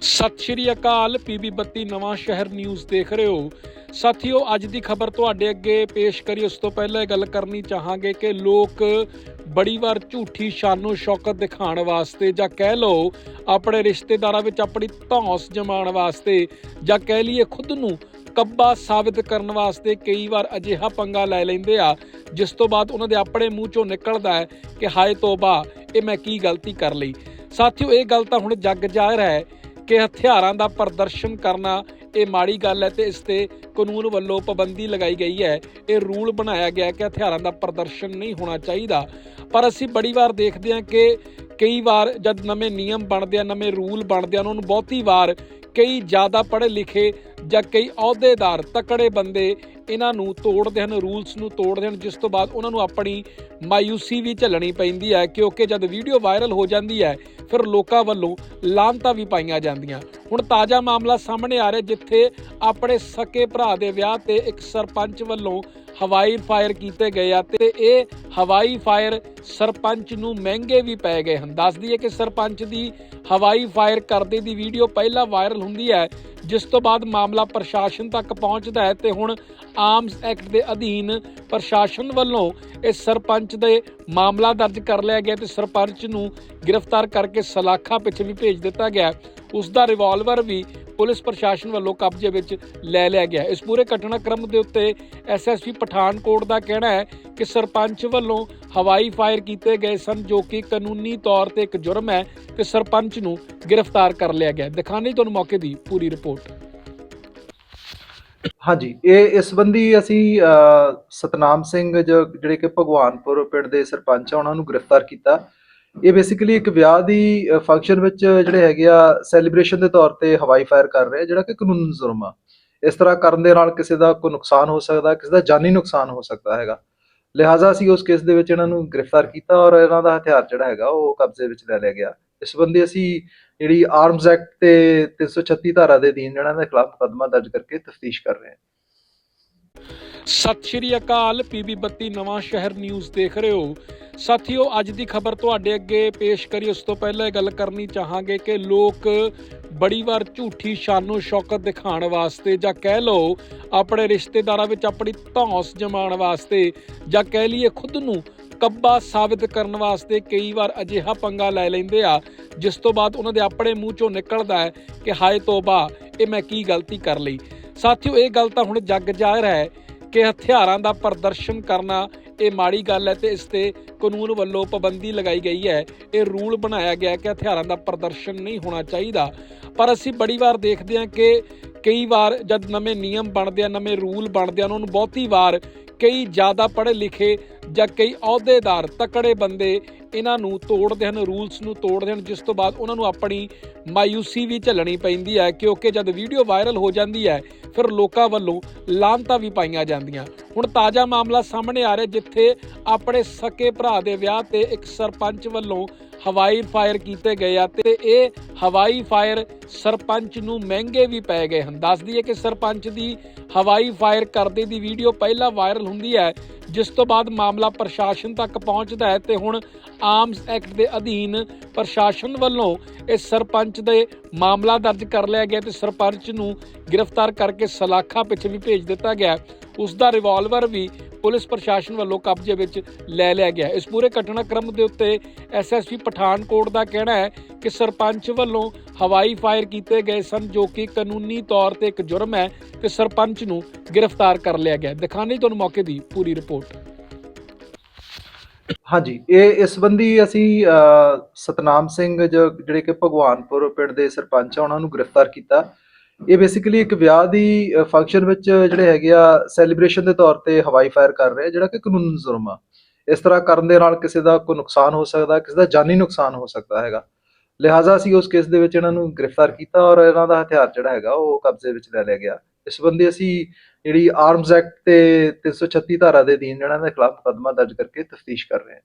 ਸਤਿ ਸ਼੍ਰੀ ਅਕਾਲ, ਪੀਬੀ ਬੱਤੀ ਨਵਾਂ ਸ਼ਹਿਰ ਨਿਊਜ਼ ਦੇਖ ਰਹੇ ਹੋ। ਸਾਥੀਓ, ਅੱਜ ਦੀ ਖਬਰ ਤੁਹਾਡੇ ਅੱਗੇ ਪੇਸ਼ ਕਰੀ। ਉਸ ਤੋਂ ਪਹਿਲਾਂ ਇਹ ਗੱਲ ਕਰਨੀ ਚਾਹਾਂਗੇ ਕਿ ਲੋਕ ਬੜੀ ਵਾਰ ਝੂਠੀ ਸ਼ਾਨੋ ਸ਼ੌਕਤ ਦਿਖਾਉਣ ਵਾਸਤੇ ਜਾਂ ਕਹਿ ਲਓ ਆਪਣੇ ਰਿਸ਼ਤੇਦਾਰਾਂ ਵਿੱਚ ਆਪਣੀ ਧੌਂਸ ਜਮਾਉਣ ਵਾਸਤੇ ਜਾਂ ਕਹਿ ਲਈਏ ਖੁਦ ਨੂੰ ਕੱਬਾ ਸਾਬਿਤ ਕਰਨ ਵਾਸਤੇ ਕਈ ਵਾਰ ਅਜਿਹਾ ਪੰਗਾ ਲੈ ਲੈਂਦੇ ਆ, ਜਿਸ ਤੋਂ ਬਾਅਦ ਉਹਨਾਂ ਦੇ ਆਪਣੇ ਮੂੰਹ ਚੋਂ ਨਿਕਲਦਾ ਹੈ ਕਿ ਹਾਏ ਤੋਬਾ, ਇਹ ਮੈਂ ਕੀ ਗਲਤੀ ਕਰ ਲਈ। ਸਾਥੀਓ, ਇਹ ਗੱਲ ਤਾਂ ਹੁਣ ਜੱਗ ਜ਼ਾਹਿਰ ਹੈ ਕਿ ਹਥਿਆਰਾਂ ਦਾ ਪ੍ਰਦਰਸ਼ਨ ਕਰਨਾ ਇਹ ਮਾੜੀ ਗੱਲ ਹੈ ਤੇ ਇਸ ਤੇ ਕਾਨੂੰਨ ਵੱਲੋਂ ਪਾਬੰਦੀ ਲਗਾਈ ਗਈ ਹੈ। ਇਹ ਰੂਲ ਬਣਾਇਆ ਗਿਆ ਕਿ ਹਥਿਆਰਾਂ ਦਾ ਪ੍ਰਦਰਸ਼ਨ ਨਹੀਂ ਹੋਣਾ ਚਾਹੀਦਾ। ਪਰ ਅਸੀਂ ਬੜੀ ਵਾਰ ਦੇਖਦੇ ਹਾਂ ਕਿ ਕਈ ਵਾਰ ਜਦ ਨਵੇਂ ਨਿਯਮ ਬਣਦੇ ਆ, ਨਵੇਂ ਰੂਲ ਬਣਦੇ ਆ, ਉਹਨਾਂ ਨੂੰ ਬਹੁਤੀ ਵਾਰ ਕਈ ਜ਼ਿਆਦਾ ਪੜ੍ਹੇ ਲਿਖੇ ਜਾਂ ਕਈ ਅਹੁਦੇਦਾਰ, ਤਕੜੇ ਬੰਦੇ ਇਹਨਾਂ ਨੂੰ ਤੋੜਦੇ ਹਨ, ਰੂਲਸ ਨੂੰ ਤੋੜਦੇ ਹਨ, ਜਿਸ ਤੋਂ ਬਾਅਦ ਉਹਨਾਂ ਨੂੰ ਆਪਣੀ ਮਾਯੂਸੀ ਵੀ ਝੱਲਣੀ ਪੈਂਦੀ ਹੈ, ਕਿਉਂਕਿ ਜਦ ਵੀਡੀਓ ਵਾਇਰਲ ਹੋ ਜਾਂਦੀ ਹੈ, ਫਿਰ ਲੋਕਾਂ ਵੱਲੋਂ ਲਾਂਤਾਂ ਵੀ ਪਾਈਆਂ ਜਾਂਦੀਆਂ। ਹੁਣ ਤਾਜ਼ਾ ਮਾਮਲਾ ਸਾਹਮਣੇ ਆ ਰਿਹਾ, ਜਿੱਥੇ ਆਪਣੇ ਸਕੇ ਭਰਾ ਦੇ ਵਿਆਹ ਤੇ ਇੱਕ ਸਰਪੰਚ ਵੱਲੋਂ ਹਵਾਈ ਫਾਇਰ ਕੀਤੇ ਗਏ ਆ ਤੇ ਇਹ ਹਵਾਈ ਫਾਇਰ ਸਰਪੰਚ ਨੂੰ ਮਹਿੰਗੇ ਵੀ ਪੈ ਗਏ ਹਨ। ਦੱਸ ਦਈਏ ਕਿ ਸਰਪੰਚ ਦੀ ਹਵਾਈ ਫਾਇਰ ਕਰਦੇ ਦੀ ਵੀਡੀਓ ਪਹਿਲਾਂ ਵਾਇਰਲ ਹੁੰਦੀ ਹੈ, ਜਿਸ ਤੋਂ ਬਾਅਦ ਮਾਮਲਾ ਪ੍ਰਸ਼ਾਸਨ ਤੱਕ ਪਹੁੰਚਦਾ ਹੈ ਤੇ ਹੁਣ ਆਰਮਸ ਐਕਟ ਦੇ ਅਧੀਨ ਪ੍ਰਸ਼ਾਸਨ ਵੱਲੋਂ ਇਸ ਸਰਪੰਚ ਦੇ ਮਾਮਲਾ ਦਰਜ ਕਰ ਲਿਆ ਗਿਆ ਤੇ ਸਰਪੰਚ ਨੂੰ ਗ੍ਰਿਫਤਾਰ ਕਰਕੇ ਸਲਾਖਾ ਪਿੱਛੇ ਵੀ ਭੇਜ ਦਿੱਤਾ ਗਿਆ। ਉਸ ਦਾ ਰਿਵਾਲਵਰ ਵੀ ਪੁਲਿਸ ਪ੍ਰਸ਼ਾਸਨ ਵੱਲੋਂ ਕਬਜ਼ੇ ਵਿੱਚ ਲੈ ਲਿਆ ਗਿਆ ਇਸ ਪੂਰੇ ਘਟਨਾਕ੍ਰਮ ਦੇ ਉੱਤੇ ਐਸਐਸਪੀ ਪਠਾਨਕੋਟ ਦਾ ਕਹਿਣਾ ਹੈ ਕਿ ਸਰਪੰਚ ਵੱਲੋਂ ਹਵਾਈ ਫਾਇਰ ਕੀਤੇ ਗਏ ਸਨ, ਜੋ ਕਿ ਕਾਨੂੰਨੀ ਤੌਰ ਤੇ ਇੱਕ ਜੁਰਮ ਹੈ ਤੇ ਸਰਪੰਚ ਨੂੰ ਗ੍ਰਿਫਤਾਰ ਕਰ ਲਿਆ ਗਿਆ ਦਿਖਾਣੀ ਤੁਹਾਨੂੰ ਮੌਕੇ ਦੀ ਪੂਰੀ ਰਿਪੋਰਟ। ਹਾਂਜੀ, ਇਹ ਇਸ ਸੰਬੰਧੀ ਅਸੀਂ ਸਤਨਾਮ ਸਿੰਘ ਜਿਹੜੇ ਕਿ ਭਗਵਾਨਪੁਰ ਪਿੰਡ ਦੇ ਸਰਪੰਚ ਆ, ਉਹਨਾਂ ਨੂੰ ਗ੍ਰਿਫਤਾਰ ਕੀਤਾ। ਇਹ ਬੇਸਿਕਲੀ ਇੱਕ ਵਿਆਹ ਦੀ ਫੰਕਸ਼ਨ ਵਿੱਚ ਜਿਹੜੇ ਹੈਗੇ ਆ ਸੈਲੀਬ੍ਰੇਸ਼ਨ ਦੇ ਤੌਰ ਤੇ ਹਵਾਈ ਫਾਇਰ ਕਰ ਰਹੇ ਆ ਜਿਹੜਾ ਕਿ ਕਾਨੂੰਨ ਜੁਰਮ ਆ। ਇਸ ਤਰ੍ਹਾਂ ਕਰਨ ਦੇ ਨਾਲ ਕਿਸੇ ਦਾ ਕੋਈ ਨੁਕਸਾਨ ਹੋ ਸਕਦਾ, ਕਿਸੇ ਦਾ ਜਾਨੀ ਨੁਕਸਾਨ ਹੋ ਸਕਦਾ ਹੈਗਾ। ਲਿਹਾਜ਼ਾ ਅਸੀਂ ਉਸ ਕੇਸ ਦੇ ਵਿੱਚ ਇਹਨਾਂ ਨੂੰ ਗ੍ਰਿਫਤਾਰ ਕੀਤਾ ਔਰ ਇਹਨਾਂ ਦਾ ਹਥਿਆਰ ਜਿਹੜਾ ਹੈਗਾ, ਉਹ ਕਬਜ਼ੇ ਵਿੱਚ ਲੈ ਲਿਆ ਗਿਆ। ਇਸ ਸੰਬੰਧੀ ਅਸੀਂ ਜਿਹੜੀ ਆਰਮਸ ਐਕਟ ਤੇ 336 ਧਾਰਾ ਦੇ ਅਧੀਨ ਜਿਹੜਾ ਇਹਨਾਂ ਦੇ ਖਿਲਾਫ ਮੁਕੱਦਮਾ ਦਰਜ ਕਰਕੇ ਤਫਤੀਸ਼ ਕਰ ਰਹੇ ਹਾਂ। ਸਤਿ ਸ਼੍ਰੀ ਅਕਾਲ ਪੀਬੀ ਬੱਤੀ ਨਵਾਂ ਸ਼ਹਿਰ ਨਿਊਜ਼ ਦੇਖ ਰਹੇ ਹੋ। ਸਾਥੀਓ, ਅੱਜ ਦੀ ਖਬਰ ਤੁਹਾਡੇ ਅੱਗੇ ਪੇਸ਼ ਕਰੀ। ਉਸ ਤੋਂ ਪਹਿਲਾਂ ਇਹ ਗੱਲ ਕਰਨੀ ਚਾਹਾਂਗੇ ਕਿ ਲੋਕ ਬੜੀ ਵਾਰ ਝੂਠੀ ਸ਼ਾਨੋ ਸ਼ੌਕਤ ਦਿਖਾਉਣ ਵਾਸਤੇ ਜਾਂ ਕਹਿ ਲਓ, ਆਪਣੇ ਰਿਸ਼ਤੇਦਾਰਾਂ ਵਿੱਚ ਆਪਣੀ ਧੌਂਸ ਜਮਾਉਣ ਵਾਸਤੇ ਜਾਂ ਕਹਿ ਲਈਏ ਖੁਦ ਨੂੰ ਕੱਬਾ ਸਾਬਿਤ ਕਰਨ ਵਾਸਤੇ ਕਈ ਵਾਰ ਅਜਿਹਾ ਪੰਗਾ ਲੈ ਲੈਂਦੇ ਆ, ਜਿਸ ਤੋਂ ਬਾਅਦ ਉਹਨਾਂ ਦੇ ਆਪਣੇ ਮੂੰਹ ਚੋਂ ਨਿਕਲਦਾ ਹੈ ਕਿ ਹਾਏ ਤੋਬਾ, ਇਹ ਮੈਂ ਕੀ ਗਲਤੀ ਕਰ ਲਈ। ਸਾਥੀਓ, ਇਹ ਗੱਲ ਤਾਂ ਹੁਣ ਜੱਗ ਜ਼ਾਹਿਰ ਹੈ ਕਿ ਹਥਿਆਰਾਂ ਦਾ ਪ੍ਰਦਰਸ਼ਨ ਕਰਨਾ ਇਹ ਮਾੜੀ ਗੱਲ ਹੈ ਤੇ ਇਸ ਤੇ ਕਾਨੂੰਨ ਵੱਲੋਂ ਪਾਬੰਦੀ ਲਗਾਈ ਗਈ ਹੈ। ਇਹ ਰੂਲ ਬਣਾਇਆ ਗਿਆ ਕਿ ਹਥਿਆਰਾਂ ਦਾ ਪ੍ਰਦਰਸ਼ਨ ਨਹੀਂ ਹੋਣਾ ਚਾਹੀਦਾ। ਪਰ ਅਸੀਂ ਬੜੀ ਵਾਰ ਦੇਖਦੇ ਹਾਂ ਕਿ ਕਈ ਵਾਰ ਜਦ ਨਵੇਂ ਨਿਯਮ ਬਣਦੇ ਆ, ਨਵੇਂ ਰੂਲ ਬਣਦੇ ਆ, ਉਹਨਾਂ ਨੂੰ ਬਹੁਤੀ ਵਾਰ ਕਈ ਜ਼ਿਆਦਾ ਪੜ੍ਹੇ ਲਿਖੇ ਜਾਂ ਕਈ ਅਹੁਦੇਦਾਰ ਤਕੜੇ ਬੰਦੇ ਇਹਨਾਂ ਨੂੰ ਤੋੜਦੇ ਹਨ, ਰੂਲਸ ਨੂੰ ਤੋੜਦੇ ਹਨ, ਜਿਸ ਤੋਂ ਬਾਅਦ ਉਹਨਾਂ ਨੂੰ ਆਪਣੀ ਮਾਯੂਸੀ ਵੀ ਝੱਲਣੀ ਪੈਂਦੀ ਹੈ, ਕਿਉਂਕਿ ਜਦ ਵੀਡੀਓ ਵਾਇਰਲ ਹੋ ਜਾਂਦੀ ਹੈ, ਫਿਰ ਲੋਕਾਂ ਵੱਲੋਂ ਲਾਂਤਾਂ ਵੀ ਪਾਈਆਂ ਜਾਂਦੀਆਂ। ਹੁਣ ਤਾਜ਼ਾ ਮਾਮਲਾ ਸਾਹਮਣੇ ਆ ਰਿਹਾ, ਜਿੱਥੇ ਆਪਣੇ ਸਕੇ ਭਰਾ ਦੇ ਵਿਆਹ ਤੇ ਇੱਕ ਸਰਪੰਚ ਵੱਲੋਂ ਹਵਾਈ ਫਾਇਰ ਕੀਤੇ ਗਏ ਆ ਤੇ ਇਹ ਹਵਾਈ ਫਾਇਰ ਸਰਪੰਚ ਨੂੰ ਮਹਿੰਗੇ ਵੀ ਪੈ ਗਏ ਹਨ। ਦੱਸ ਦਈਏ ਕਿ ਸਰਪੰਚ ਦੀ ਹਵਾਈ ਫਾਇਰ ਕਰਦੇ ਦੀ ਵੀਡੀਓ ਪਹਿਲਾਂ ਵਾਇਰਲ ਹੁੰਦੀ ਹੈ, ਜਿਸ ਤੋਂ ਬਾਅਦ ਮਾਮਲਾ ਪ੍ਰਸ਼ਾਸਨ ਤੱਕ ਪਹੁੰਚਦਾ ਹੈ ਤੇ ਹੁਣ ਆਰਮਸ ਐਕਟ ਦੇ ਅਧੀਨ ਪ੍ਰਸ਼ਾਸਨ ਵੱਲੋਂ ਇਸ ਸਰਪੰਚ ਦੇ ਮਾਮਲਾ ਦਰਜ ਕਰ ਲਿਆ ਗਿਆ ਤੇ ਸਰਪੰਚ ਨੂੰ ਗ੍ਰਿਫਤਾਰ ਕਰਕੇ ਸਲਾਖਾ ਪਿੱਛੇ ਵੀ ਭੇਜ ਦਿੱਤਾ ਗਿਆ। ਉਸ ਦਾ ਰਿਵਾਲਵਰ ਵੀ ਪੁਲਿਸ ਪ੍ਰਸ਼ਾਸਨ ਵੱਲੋਂ ਕਬਜ਼ੇ ਵਿੱਚ ਲੈ ਲਿਆ ਗਿਆ ਇਸ ਪੂਰੇ ਘਟਨਾਕ੍ਰਮ ਦੇ ਉੱਤੇ ਐਸਐਸਪੀ ਪਠਾਨਕੋਟ ਦਾ ਕਹਿਣਾ ਹੈ ਕਿ ਸਰਪੰਚ ਵੱਲੋਂ ਹਵਾਈ ਫਾਇਰ ਕੀਤੇ ਗਏ ਸਨ, ਜੋ ਕਿ ਕਾਨੂੰਨੀ ਤੌਰ ਤੇ ਇੱਕ ਜੁਰਮ ਹੈ ਤੇ ਸਰਪੰਚ ਨੂੰ ਗ੍ਰਿਫਤਾਰ ਕਰ ਲਿਆ ਗਿਆ ਦਿਖਾਣੀ ਤੁਹਾਨੂੰ ਮੌਕੇ ਦੀ ਪੂਰੀ ਰਿਪੋਰਟ। ਹਾਂਜੀ, ਇਹ ਇਸ ਸੰਬੰਧੀ ਅਸੀਂ ਸਤਨਾਮ ਸਿੰਘ ਜਿਹੜੇ ਕਿ ਭਗਵਾਨਪੁਰ ਪਿੰਡ ਦੇ ਸਰਪੰਚ ਆ, ਉਹਨਾਂ ਨੂੰ ਗ੍ਰਿਫਤਾਰ ਕੀਤਾ। ਇਹ ਬੇਸਿਕਲੀ ਇੱਕ ਵਿਆਹ ਦੀ ਫੰਕਸ਼ਨ ਵਿੱਚ ਜਿਹੜੇ ਹੈਗੇ ਆ ਸੈਲੀਬ੍ਰੇਸ਼ਨ ਦੇ ਤੌਰ ਤੇ ਹਵਾਈ ਫਾਇਰ ਕਰ ਰਹੇ ਜਿਹੜਾ ਕਿ ਕਾਨੂੰਨ ਜੁਰਮ ਆ। ਇਸ ਤਰ੍ਹਾਂ ਕਰਨ ਦੇ ਨਾਲ ਕਿਸੇ ਦਾ ਕੋਈ ਨੁਕਸਾਨ ਹੋ ਸਕਦਾ, ਕਿਸੇ ਦਾ ਜਾਨੀ ਨੁਕਸਾਨ ਹੋ ਸਕਦਾ ਹੈਗਾ। ਲਿਹਾਜ਼ਾ ਅਸੀਂ ਉਸ ਕੇਸ ਦੇ ਵਿੱਚ ਇਹਨਾਂ ਨੂੰ ਗ੍ਰਿਫਤਾਰ ਕੀਤਾ ਔਰ ਇਹਨਾਂ ਦਾ ਹਥਿਆਰ ਜਿਹੜਾ ਹੈਗਾ, ਉਹ ਕਬਜ਼ੇ ਵਿੱਚ ਲੈ ਲਿਆ ਗਿਆ। ਇਸ ਸੰਬੰਧੀ ਅਸੀਂ ਜਿਹੜੀ ਆਰਮਸ ਐਕਟ ਤੇ 336 ਧਾਰਾ ਦੇ ਅਧੀਨ ਇਹਨਾਂ ਦੇ ਖਿਲਾਫ ਮੁਕੱਦਮਾ ਦਰਜ ਕਰਕੇ ਤਫਤੀਸ਼ ਕਰ ਰਹੇ ਹਾਂ।